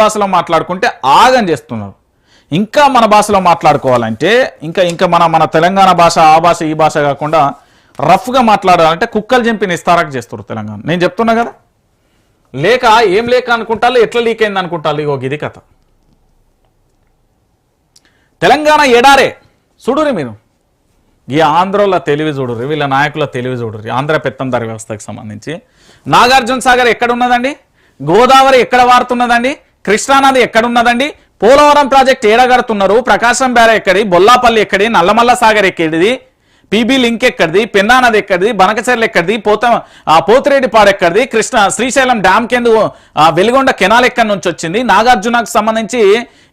భాషలో మాట్లాడుకుంటే ఆగం చేస్తున్నారు. ఇంకా మన భాషలో మాట్లాడుకోవాలంటే ఇంకా ఇంకా మన మన తెలంగాణ భాష ఆ భాష ఈ భాష కాకుండా రఫ్గా మాట్లాడాలంటే కుక్కలు చెంపి నిస్తారాకు చేస్తారు తెలంగాణ. నేను చెప్తున్నా కదా? లేక ఏం లేక అనుకుంటారు ఎట్లా లీక్ అయింది అనుకుంటారు ఇగో ఇది కథ. తెలంగాణ ఎడారే చూడురి మీరు. ఈ ఆంధ్రలో తెలివి చూడుర్రి వీళ్ళ నాయకుల తెలివి చూడుర్రి ఆంధ్ర పెత్తందారి వ్యవస్థకు సంబంధించి. నాగార్జున సాగర్ ఎక్కడ ఉన్నదండి? గోదావరి ఎక్కడ వారుతున్నదండి కృష్ణానది ఎక్కడున్నదండి? పోలవరం ప్రాజెక్ట్ ఏడగడుతున్నారు. ప్రకాశం బేర ఎక్కడి? బొల్లాపల్లి ఎక్కడి? నల్లమల్ల సాగర్ ఎక్కడిది? పీబీ లింక్ ఎక్కడిది? పెన్నా నది ఎక్కడిది? బనకచెర్ల ఎక్కడిది? పోత ఆ, పోతిరెడ్డిపాడు ఎక్కడిది? కృష్ణ శ్రీశైలం డ్యామ్ కింద వెలుగొండ కెనాల్ ఎక్కడి నుంచి వచ్చింది? నాగార్జునకు సంబంధించి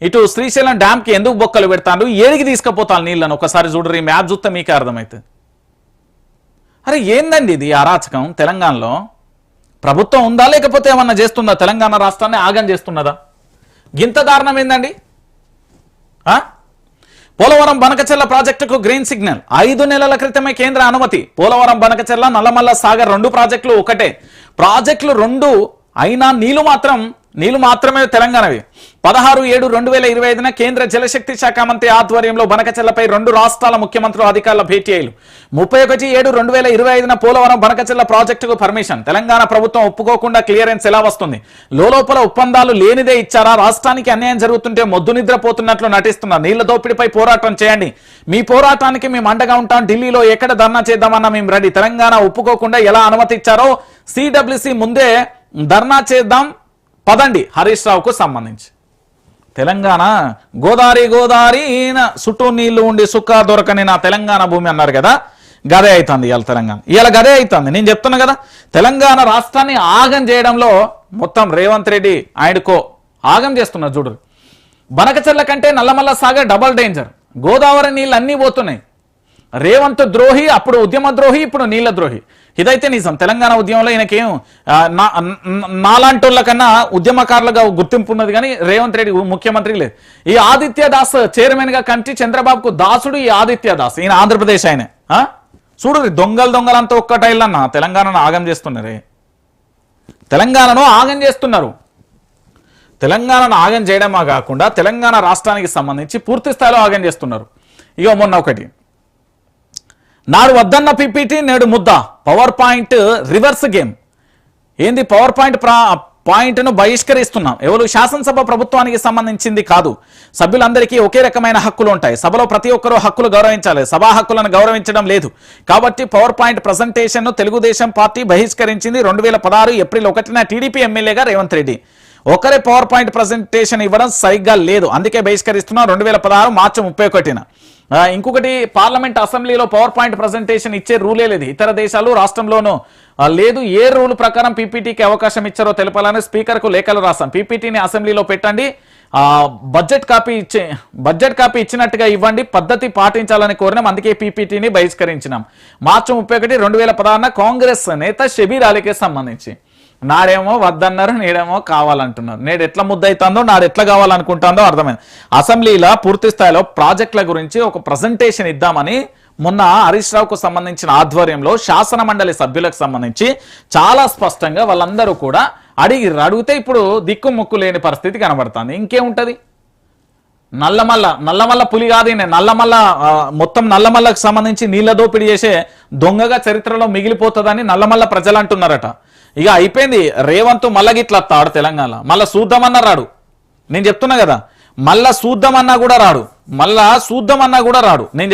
ఇటు శ్రీశైలం డ్యామ్కి ఎందుకు బొక్కలు పెడతాను ఏడికి తీసుకుపోతాను నీళ్ళను? ఒకసారి చూడరు ఈ మ్యాప్ చూస్తే మీకే అర్థమవుతుంది అరే ఏందండి ఇది అరాచకం తెలంగాణలో? ప్రభుత్వం ఉందా లేకపోతే ఏమన్నా చేస్తుందా? తెలంగాణ రాష్ట్రాన్ని ఆగం చేస్తున్నదా? గింత దారుణం ఏందండి? పోలవరం బనకచెర్ల ప్రాజెక్టుకు గ్రీన్ సిగ్నల్. ఐదు నెలల క్రితమే కేంద్ర అనుమతి. పోలవరం బనకచెర్ల నల్లమల్ల సాగర్ రెండు ప్రాజెక్టులు ఒకటే. ప్రాజెక్టులు రెండు అయినా నీళ్ళు మాత్రం నీళ్ళు మాత్రమే తెలంగాణవి. పదహారు ఏడు రెండు వేల ఇరవై ఐదున కేంద్ర జలశక్తి శాఖ మంత్రి ఆధ్వర్యంలో బనకచెల్లపై రెండు రాష్ట్రాల ముఖ్యమంత్రులు అధికారుల భేటీలు ముప్పై ఒకటి ఏడు రెండు వేల ఇరవై ఐదున పోలవరం బనకచెల్ల ప్రాజెక్టుకు పర్మిషన్. తెలంగాణ ప్రభుత్వం ఒప్పుకోకుండా క్లియరెన్స్ ఎలా వస్తుంది? లోపల ఒప్పందాలు లేనిదే ఇచ్చారా? రాష్ట్రానికి అన్యాయం జరుగుతుంటే మొద్దు నిద్రపోతున్నట్లు నటిస్తున్నారు నీళ్ళ దోపిడీపై పోరాటం చేయండి. మీ పోరాటానికి మేము అండగా ఉంటాం. ఢిల్లీలో ఎక్కడ ధర్నా చేద్దామన్నా మేము రెడీ. తెలంగాణ ఒప్పుకోకుండా ఎలా అనుమతి ఇచ్చారో సిడబ్ల్యూసి ముందే ధర్నా చేద్దాం. పదండి హరీష్ రావుకు సంబంధించి. తెలంగాణ గోదావరి గోదావరి చుట్టూ నీళ్ళు ఉండి సుక్క దొరకని నా తెలంగాణ భూమి అన్నారు కదా గదే అవుతుంది ఇవాళ తెలంగాణ. ఇవాళ గదే అవుతుంది నేను చెప్తున్నా కదా తెలంగాణ రాష్ట్రాన్ని ఆగం చేయడంలో మొత్తం రేవంత్ రెడ్డి ఆయనకో ఆగం చేస్తున్నారు చూడరు బనకచెర్ల కంటే నల్లమల్ల సాగర్ డబల్ డేంజర్. గోదావరి నీళ్ళు అన్నీ పోతున్నాయి. రేవంత్ ద్రోహి అప్పుడు ఉద్యమ ద్రోహి ఇప్పుడు నీళ్ళ ద్రోహి. ఇదైతే నిజం. తెలంగాణ ఉద్యమంలో ఈయనకేం నా- నాలాంటోళ్ళ కన్నా ఉద్యమకారులుగా గుర్తింపు ఉన్నది కానీ రేవంత్ రెడ్డి ముఖ్యమంత్రి లేదు. ఈ ఆదిత్య దాస్ చైర్మన్గా కంటి చంద్రబాబుకు దాసుడు ఈ ఆదిత్య దాస్. ఈయన ఆంధ్రప్రదేశ్ ఆయన. చూడు దొంగలు దొంగలంతా ఒక్కటైళ్ళన్న తెలంగాణను ఆగం చేస్తున్నారు తెలంగాణను ఆగం చేస్తున్నారు. తెలంగాణను ఆగం చేయడమా కాకుండా తెలంగాణ రాష్ట్రానికి సంబంధించి పూర్తి స్థాయిలో ఆగం చేస్తున్నారు. ఇక మొన్న ఒకటి. నాడు వద్దన్న పీపీటీ నేడు ముద్ద. Power point reverse game. ఏంది పవర్ పాయింట్ పాయింట్ను బహిష్కరిస్తున్నాం. ఎవరు శాసనసభ ప్రభుత్వానికి సంబంధించింది కాదు. సభ్యులందరికీ ఒకే రకమైన హక్కులు ఉంటాయి. సభలో ప్రతి ఒక్కరూ హక్కులు గౌరవించాలి. సభా హక్కులను గౌరవించడం లేదు. కాబట్టి పవర్ పాయింట్ ప్రజెంటేషన్ను తెలుగుదేశం పార్టీ బహిష్కరించింది రెండు వేల పదహారు ఏప్రిల్ ఒకటిన టీడీపీ ఎమ్మెల్యేగా రేవంత్ రెడ్డి. ఒకరే పవర్ పాయింట్ ప్రజెంటేషన్ ఇవ్వడం సరిగ్గా లేదు. అందుకే బహిష్కరిస్తున్నాం రెండు వేల పదహారు మార్చి ముప్పై ఒకటిన. ఇంకొకటి పార్లమెంట్ అసెంబ్లీలో పవర్ పాయింట్ ప్రజెంటేషన్ ఇచ్చే రూలే లేదు. ఇతర దేశాలు రాష్ట్రంలోనూ లేదు ఏ రూల్ ప్రకారం పీపీటీకి అవకాశం ఇచ్చారో తెలపాలని స్పీకర్కు లేఖలు రాస్తాం పీపీటీని అసెంబ్లీలో పెట్టండి. బడ్జెట్ కాపీ ఇచ్చే బడ్జెట్ కాపీ ఇచ్చినట్టుగా ఇవ్వండి. పద్ధతి పాటించాలని కోరినాం. అందుకే పీపీటీని బహిష్కరించినాం. మార్చి ముప్పై ఒకటి రెండు వేల పదహారున కాంగ్రెస్ నేత షబీర్ అలీకి సంబంధించి. నాడేమో వద్దన్నారు నేడేమో కావాలంటున్నారు. నేడు ఎట్లా ముద్దయితుందో నాడు ఎట్లా కావాలనుకుంటుందో అర్థమైంది. అసెంబ్లీలో పూర్తి స్థాయిలో ప్రాజెక్టుల గురించి ఒక ప్రజెంటేషన్ ఇద్దామని మొన్న హరీష్ రావుకు సంబంధించిన ఆధ్వర్యంలో శాసన మండలి సభ్యులకు సంబంధించి చాలా స్పష్టంగా వాళ్ళందరూ కూడా అడిగి అడిగితే ఇప్పుడు దిక్కు ముక్కు లేని పరిస్థితి కనబడుతుంది. ఇంకేముంటుంది? నల్లమల్ల నల్లమల్ల పులి కాదు నల్లమల్ల మొత్తం నల్లమల్లకు సంబంధించి నీళ్ళ దోపిడీ చేసే దొంగగా చరిత్రలో మిగిలిపోతుందని నల్లమల్ల ప్రజలు అంటున్నారట ఇక అయిపోయింది. రేవంత్ మల్లగిట్లా తాడు తెలంగాణ మళ్ళా చూద్దామన్నా రాడు. నేను చెప్తున్నా కదా మళ్ళా చూద్దామన్నా కూడా రాడు. మళ్ళా చూద్దామన్నా కూడా రాడు. నేను